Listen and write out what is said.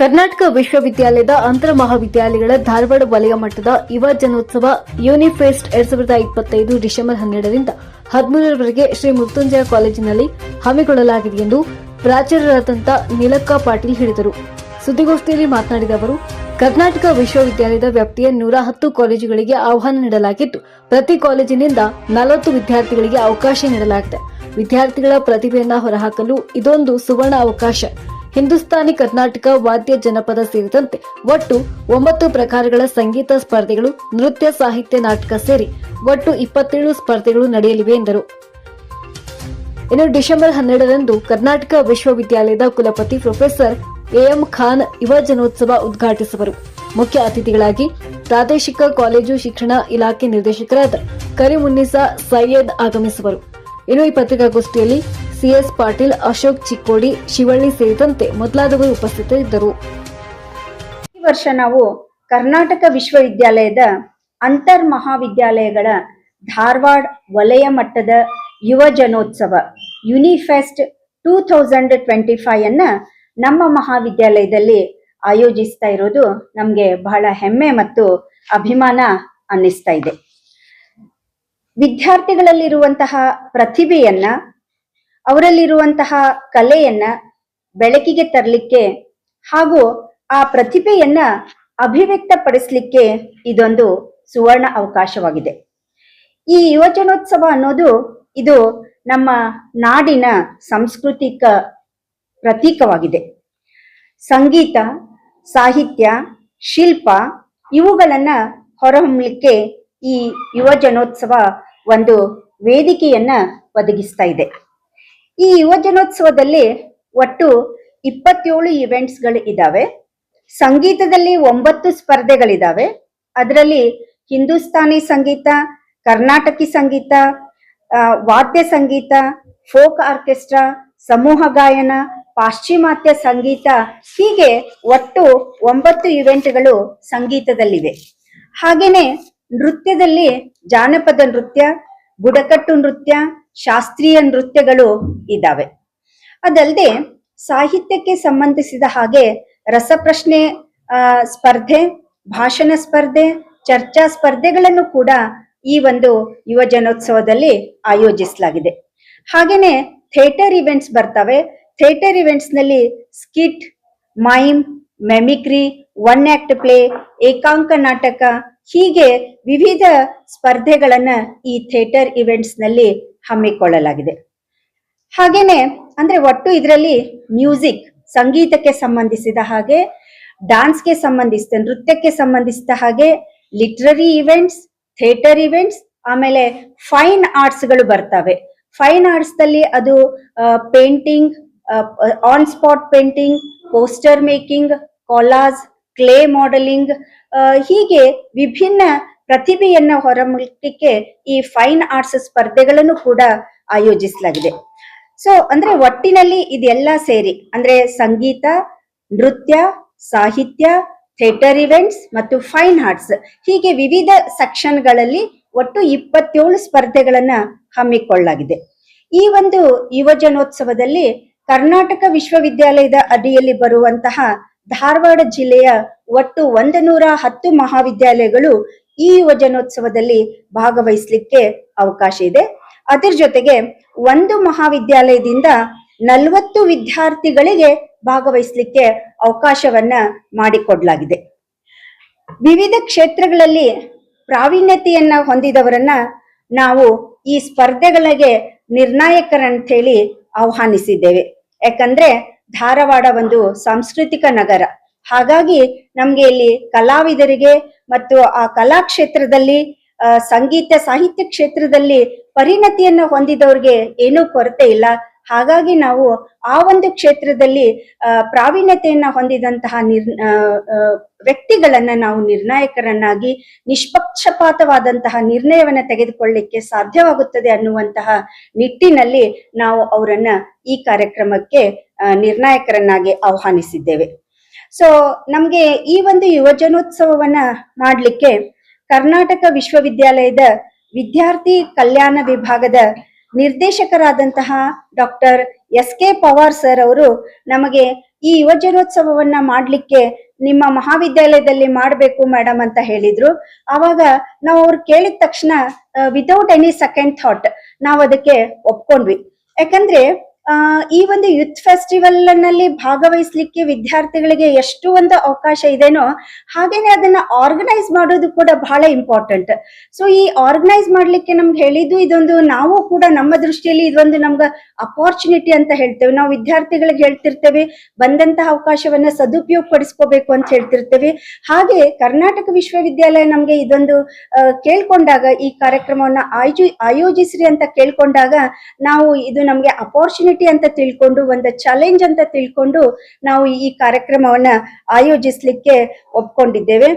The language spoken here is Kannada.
ಕರ್ನಾಟಕ ವಿಶ್ವವಿದ್ಯಾಲಯದ ಅಂತರ ಮಹಾವಿದ್ಯಾಲಯಗಳ ಧಾರವಾಡ ವಲಯ ಮಟ್ಟದ ಯುವ ಜನೋತ್ಸವ ಯೂನಿಫೆಸ್ಟ್ ಎರಡ್ ಸಾವಿರದ ಇಪ್ಪತ್ತೈದು ಡಿಸೆಂಬರ್ ಹನ್ನೆರಡರಿಂದ ಹದಿಮೂರರವರೆಗೆ ಶ್ರೀ ಮೃತ್ಯುಂಜಯ ಕಾಲೇಜಿನಲ್ಲಿ ಹಮ್ಮಿಕೊಳ್ಳಲಾಗಿದೆ ಎಂದು ಪ್ರಾಚಾರ್ಯರಾದಂಥ ನೀಲಕ್ಕ ಪಾಟೀಲ್ ಹೇಳಿದರು. ಸುದ್ದಿಗೋಷ್ಠಿಯಲ್ಲಿ ಮಾತನಾಡಿದ ಅವರು, ಕರ್ನಾಟಕ ವಿಶ್ವವಿದ್ಯಾಲಯದ ವ್ಯಾಪ್ತಿಯ ನೂರ ಹತ್ತು ಕಾಲೇಜುಗಳಿಗೆ ಆಹ್ವಾನ ನೀಡಲಾಗಿದ್ದು, ಪ್ರತಿ ಕಾಲೇಜಿನಿಂದ ನಲವತ್ತು ವಿದ್ಯಾರ್ಥಿಗಳಿಗೆ ಅವಕಾಶ ನೀಡಲಾಗಿದೆ. ವಿದ್ಯಾರ್ಥಿಗಳ ಪ್ರತಿಭೆಯನ್ನ ಹೊರಹಾಕಲು ಇದೊಂದು ಸುವರ್ಣ ಅವಕಾಶ. ಹಿಂದೂಸ್ತಾನಿ ಕರ್ನಾಟಕ ವಾದ್ಯ ಜನಪದ ಸೇರಿದಂತೆ ಒಟ್ಟು ಒಂಬತ್ತು ಪ್ರಕಾರಗಳ ಸಂಗೀತ ಸ್ಪರ್ಧೆಗಳು, ನೃತ್ಯ, ಸಾಹಿತ್ಯ, ನಾಟಕ ಸೇರಿ ಒಟ್ಟು ಇಪ್ಪತ್ತೇಳು ಸ್ಪರ್ಧೆಗಳು ನಡೆಯಲಿವೆ ಎಂದರು. ಇನ್ನು ಡಿಸೆಂಬರ್ ಹನ್ನೆರಡರಂದು ಕರ್ನಾಟಕ ವಿಶ್ವವಿದ್ಯಾಲಯದ ಕುಲಪತಿ ಪ್ರೊಫೆಸರ್ ಎಎಂ ಖಾನ್ ಯುವ ಜನೋತ್ಸವ ಉದ್ಘಾಟಿಸುವರು. ಮುಖ್ಯ ಅತಿಥಿಗಳಾಗಿ ಪ್ರಾದೇಶಿಕ ಕಾಲೇಜು ಶಿಕ್ಷಣ ಇಲಾಖೆ ನಿರ್ದೇಶಕರಾದ ಕರಿಮುನ್ನಿಸಾ ಸೈಯದ್ ಆಗಮಿಸುವರು. ಇನ್ನು ಈ ಪತ್ರಿಕಾಗೋಷ್ಠಿಯಲ್ಲಿ ಸಿಎಸ್ ಪಾಟೀಲ್, ಅಶೋಕ್ ಚಿಕ್ಕೋಡಿ, ಶಿವಳ್ಳಿ ಸೇರಿದಂತೆ ಮೊದಲಾದವರು ಉಪಸ್ಥಿತರಿದ್ದರು. ಈ ವರ್ಷ ನಾವು ಕರ್ನಾಟಕ ವಿಶ್ವವಿದ್ಯಾಲಯದ ಅಂತರ್ ಮಹಾವಿದ್ಯಾಲಯಗಳ ಧಾರವಾಡ ವಲಯ ಮಟ್ಟದ ಯುವ ಜನೋತ್ಸವ, Unifest two thousand twenty five ಅನ್ನ ನಮ್ಮ ಮಹಾವಿದ್ಯಾಲಯದಲ್ಲಿ ಆಯೋಜಿಸ್ತಾ ಇರೋದು ನಮಗೆ ಬಹಳ ಹೆಮ್ಮೆ ಮತ್ತು ಅಭಿಮಾನ ಅನ್ನಿಸ್ತಾ ಇದೆ. ವಿದ್ಯಾರ್ಥಿಗಳಲ್ಲಿರುವಂತಹ ಪ್ರತಿಭೆಯನ್ನ ಅವರಲ್ಲಿರುವಂತಹ ಕಲೆಯನ್ನ ಬೆಳಕಿಗೆ ತರಲಿಕ್ಕೆ ಹಾಗೂ ಆ ಪ್ರತಿಭೆಯನ್ನ ಅಭಿವ್ಯಕ್ತಪಡಿಸಲಿಕ್ಕೆ ಇದೊಂದು ಸುವರ್ಣ ಅವಕಾಶವಾಗಿದೆ. ಈ ಯುವಜನೋತ್ಸವ ಅನ್ನೋದು ಇದು ನಮ್ಮ ನಾಡಿನ ಸಾಂಸ್ಕೃತಿಕ ಪ್ರತೀಕವಾಗಿದೆ. ಸಂಗೀತ, ಸಾಹಿತ್ಯ, ಶಿಲ್ಪ ಇವುಗಳನ್ನ ಹೊರಹೊಮ್ಮಲಿಕ್ಕೆ ಈ ಯುವಜನೋತ್ಸವ ಒಂದು ವೇದಿಕೆಯನ್ನ ಒದಗಿಸ್ತಾ ಇದೆ. ಈ ಯುವಜನೋತ್ಸವದಲ್ಲಿ ಒಟ್ಟು ಇಪ್ಪತ್ತೇಳು ಇವೆಂಟ್ಸ್ಗಳು ಇದ್ದಾವೆ ಸಂಗೀತದಲ್ಲಿ ಒಂಬತ್ತು ಸ್ಪರ್ಧೆಗಳಿದ್ದಾವೆ ಅದರಲ್ಲಿ ಹಿಂದೂಸ್ತಾನಿ ಸಂಗೀತ, ಕರ್ನಾಟಕಿ ಸಂಗೀತ ವಾದ್ಯ ಸಂಗೀತ, ಫೋಕ್ ಆರ್ಕೆಸ್ಟ್ರಾ, ಸಮೂಹ ಗಾಯನ, ಪಾಶ್ಚಿಮಾತ್ಯ ಸಂಗೀತ ಹೀಗೆ ಒಟ್ಟು ಒಂಬತ್ತು ಇವೆಂಟ್ಗಳು ಸಂಗೀತದಲ್ಲಿವೆ. ಹಾಗೆಯೇ ನೃತ್ಯದಲ್ಲಿ ಜಾನಪದ ನೃತ್ಯ, ಬುಡಕಟ್ಟು ನೃತ್ಯ ಶಾಸ್ತ್ರೀಯ ನೃತ್ಯಗಳು ಇದ್ದಾವೆ ಅದಲ್ಲದೆ ಸಾಹಿತ್ಯಕ್ಕೆ ಸಂಬಂಧಿಸಿದ ಹಾಗೆ ರಸಪ್ರಶ್ನೆ ಸ್ಪರ್ಧೆ, ಭಾಷಣ ಸ್ಪರ್ಧೆ, ಚರ್ಚಾ ಸ್ಪರ್ಧೆಗಳನ್ನು ಕೂಡ ಈ ಒಂದು ಯುವ ಜನೋತ್ಸವದಲ್ಲಿ ಆಯೋಜಿಸಲಾಗಿದೆ. ಹಾಗೇನೆ ಥಿಯೇಟರ್ ಇವೆಂಟ್ಸ್ ಬರ್ತವೆ. Theatre ಇವೆಂಟ್ಸ್ನಲ್ಲಿ skit, mime mimicry one act play ಏಕಾಂಕ ನಾಟಕ, ಹೀಗೆ ವಿವಿಧ ಸ್ಪರ್ಧೆಗಳನ್ನ ಈ ಥಿಯೇಟರ್ ಇವೆಂಟ್ಸ್ನಲ್ಲಿ ಹಮ್ಮಿಕೊಳ್ಳಲಾಗಿದೆ. ಹಾಗೇನೆ ಅಂದ್ರೆ ಒಟ್ಟು ಇದರಲ್ಲಿ ಮ್ಯೂಸಿಕ್ ಸಂಗೀತಕ್ಕೆ ಸಂಬಂಧಿಸಿದ ಹಾಗೆ ಡಾನ್ಸ್ಗೆ ಸಂಬಂಧಿಸಿದ, ನೃತ್ಯಕ್ಕೆ ಸಂಬಂಧಿಸಿದ ಹಾಗೆ ಲಿಟ್ರರಿ ಇವೆಂಟ್ಸ್ ಥಿಯೇಟರ್ ಇವೆಂಟ್ಸ್ ಆಮೇಲೆ ಫೈನ್ ಆರ್ಟ್ಸ್ಗಳು ಬರ್ತವೆ. ಫೈನ್ ಆರ್ಟ್ಸ್ನಲ್ಲಿ ಅದು painting on spot painting poster making collage, clay modelling ಹೀಗೆ ವಿಭಿನ್ನ ಪ್ರತಿಭೆಯನ್ನ ಹೊರಮೂಡಿಕೆ ಈ ಫೈನ್ ಆರ್ಟ್ಸ್ ಸ್ಪರ್ಧೆಗಳನ್ನು ಕೂಡ ಆಯೋಜಿಸಲಾಗಿದೆ. ಸೊ ಅಂದ್ರೆ ಒಟ್ಟಿನಲ್ಲಿ ಇದೆಲ್ಲ ಸೇರಿ, ಅಂದ್ರೆ ಸಂಗೀತ, ನೃತ್ಯ, ಸಾಹಿತ್ಯ, ಥಿಯೇಟರ್ ಇವೆಂಟ್ಸ್ ಮತ್ತು ಫೈನ್ ಆರ್ಟ್ಸ್, ಹೀಗೆ ವಿವಿಧ ಸೆಕ್ಷನ್ಗಳಲ್ಲಿ ಒಟ್ಟು ಇಪ್ಪತ್ತೇಳು ಸ್ಪರ್ಧೆಗಳನ್ನ ಹಮ್ಮಿಕೊಳ್ಳಲಾಗಿದೆ. ಈ ಒಂದು ಯುವಜನೋತ್ಸವದಲ್ಲಿ ಕರ್ನಾಟಕ ವಿಶ್ವವಿದ್ಯಾಲಯದ ಅಡಿಯಲ್ಲಿ ಬರುವಂತಹ ಧಾರವಾಡ ಜಿಲ್ಲೆಯ ಒಟ್ಟು ಒಂದು ನೂರ ಹತ್ತು ಮಹಾವಿದ್ಯಾಲಯಗಳು ಈ ಯುವಜನೋತ್ಸವದಲ್ಲಿ ಭಾಗವಹಿಸಲಿಕ್ಕೆ ಅವಕಾಶ ಇದೆ. ಅದರ ಜೊತೆಗೆ ಒಂದು ಮಹಾವಿದ್ಯಾಲಯದಿಂದ ನಲವತ್ತು ವಿದ್ಯಾರ್ಥಿಗಳಿಗೆ ಭಾಗವಹಿಸಲಿಕ್ಕೆ ಅವಕಾಶವನ್ನ ಮಾಡಿಕೊಡ್ಲಾಗಿದೆ. ವಿವಿಧ ಕ್ಷೇತ್ರಗಳಲ್ಲಿ ಪ್ರಾವೀಣ್ಯತೆಯನ್ನ ಹೊಂದಿದವರನ್ನ ನಾವು ಈ ಸ್ಪರ್ಧೆಗಳಿಗೆ ನಿರ್ಣಾಯಕರಂತ ಹೇಳಿ ಆಹ್ವಾನಿಸಿದ್ದೇವೆ. ಯಾಕಂದ್ರೆ ಧಾರವಾಡ ಒಂದು ಸಾಂಸ್ಕೃತಿಕ ನಗರ. ಹಾಗಾಗಿ ನಮ್ಗೆ ಇಲ್ಲಿ ಕಲಾವಿದರಿಗೆ ಮತ್ತು ಆ ಕಲಾ ಕ್ಷೇತ್ರದಲ್ಲಿ ಸಂಗೀತ ಸಾಹಿತ್ಯ ಕ್ಷೇತ್ರದಲ್ಲಿ ಪರಿಣತಿಯನ್ನ ಹೊಂದಿದವ್ರಿಗೆ ಏನೂ ಕೊರತೆ ಇಲ್ಲ. ಹಾಗಾಗಿ ನಾವು ಆ ಒಂದು ಕ್ಷೇತ್ರದಲ್ಲಿ ಪ್ರಾವೀಣ್ಯತೆಯನ್ನು ಹೊಂದಿದಂತಹ ನಿರ್ ವ್ಯಕ್ತಿಗಳನ್ನ ನಾವು ನಿರ್ಣಾಯಕರನ್ನಾಗಿ, ನಿಷ್ಪಕ್ಷಪಾತವಾದಂತಹ ನಿರ್ಣಯವನ್ನ ತೆಗೆದುಕೊಳ್ಳಿಕ್ಕೆ ಸಾಧ್ಯವಾಗುತ್ತದೆ ಅನ್ನುವಂತಹ ನಿಟ್ಟಿನಲ್ಲಿ ನಾವು ಅವರನ್ನ ಈ ಕಾರ್ಯಕ್ರಮಕ್ಕೆ ನಿರ್ಣಾಯಕರನ್ನಾಗಿ ಆಹ್ವಾನಿಸಿದ್ದೇವೆ. ಸೊ ನಮ್ಗೆ ಈ ಒಂದು ಯುವಜನೋತ್ಸವವನ್ನ ಮಾಡ್ಲಿಕ್ಕೆ ಕರ್ನಾಟಕ ವಿಶ್ವವಿದ್ಯಾಲಯದ ವಿದ್ಯಾರ್ಥಿ ಕಲ್ಯಾಣ ವಿಭಾಗದ ನಿರ್ದೇಶಕರಾದಂತಹ doctor S K Pawar sir ಅವರು ನಮಗೆ ಈ ಯುವಜನೋತ್ಸವವನ್ನ ಮಾಡ್ಲಿಕ್ಕೆ ನಿಮ್ಮ ಮಹಾವಿದ್ಯಾಲಯದಲ್ಲಿ ಮಾಡಬೇಕು ಮೇಡಮ್ ಅಂತ ಹೇಳಿದ್ರು. ಆವಾಗ ನಾವು ಅವ್ರು ಕೇಳಿದ ತಕ್ಷಣ ವಿತೌಟ್ ಎನಿ ಸೆಕೆಂಡ್ ಥಾಟ್ ನಾವು ಅದಕ್ಕೆ ಒಪ್ಕೊಂಡ್ವಿ. ಯಾಕಂದ್ರೆ ಈ ಒಂದು ಯೂತ್ ಫೆಸ್ಟಿವಲ್ನಲ್ಲಿ ಭಾಗವಹಿಸ್ಲಿಕ್ಕೆ ವಿದ್ಯಾರ್ಥಿಗಳಿಗೆ ಎಷ್ಟು ಒಂದು ಅವಕಾಶ ಇದೆನೋ ಹಾಗೇನೆ ಅದನ್ನ ಆರ್ಗನೈಸ್ ಮಾಡೋದು ಕೂಡ ಬಹಳ ಇಂಪಾರ್ಟೆಂಟ್ ಸೊ ಈ ಆರ್ಗನೈಸ್ ಮಾಡ್ಲಿಕ್ಕೆ ನಮ್ಗೆ ಹೇಳಿದ್ದು ಇದೊಂದು ನಾವು ಕೂಡ ನಮ್ಮ ದೃಷ್ಟಿಯಲ್ಲಿ ಇದೊಂದು ನಮ್ಗೆ ಅಪಾರ್ಚುನಿಟಿ ಅಂತ ಹೇಳ್ತೇವೆ. ನಾವು ವಿದ್ಯಾರ್ಥಿಗಳಿಗೆ ಹೇಳ್ತಿರ್ತೇವೆ, ಬಂದಂತಹ ಅವಕಾಶವನ್ನ ಸದುಪಯೋಗ ಪಡಿಸ್ಕೋಬೇಕು ಅಂತ ಹೇಳ್ತಿರ್ತೇವೆ. ಹಾಗೆ ಕರ್ನಾಟಕ ವಿಶ್ವವಿದ್ಯಾಲಯ ನಮ್ಗೆ ಇದೊಂದು ಕೇಳ್ಕೊಂಡಾಗ ಈ ಕಾರ್ಯಕ್ರಮವನ್ನ ಆಯೋಜಿ, ಆಯೋಜಿಸ್ರಿ ಅಂತ ಕೇಳ್ಕೊಂಡಾಗ ನಾವು ಇದು ನಮ್ಗೆ ಅಪಾರ್ಚುನಿಟಿ ಅಂತ ತಿಳ್ಕೊಂಡು ಒಂದು ಚಾಲೆಂಜ್ ಅಂತ ತಿಳ್ಕೊಂಡು ನಾವು ಈ ಕಾರ್ಯಕ್ರಮವನ್ನ ಆಯೋಜಿಸ್ಲಿಕ್ಕೆ ಒಪ್ಕೊಂಡಿದ್ದೇವೆ.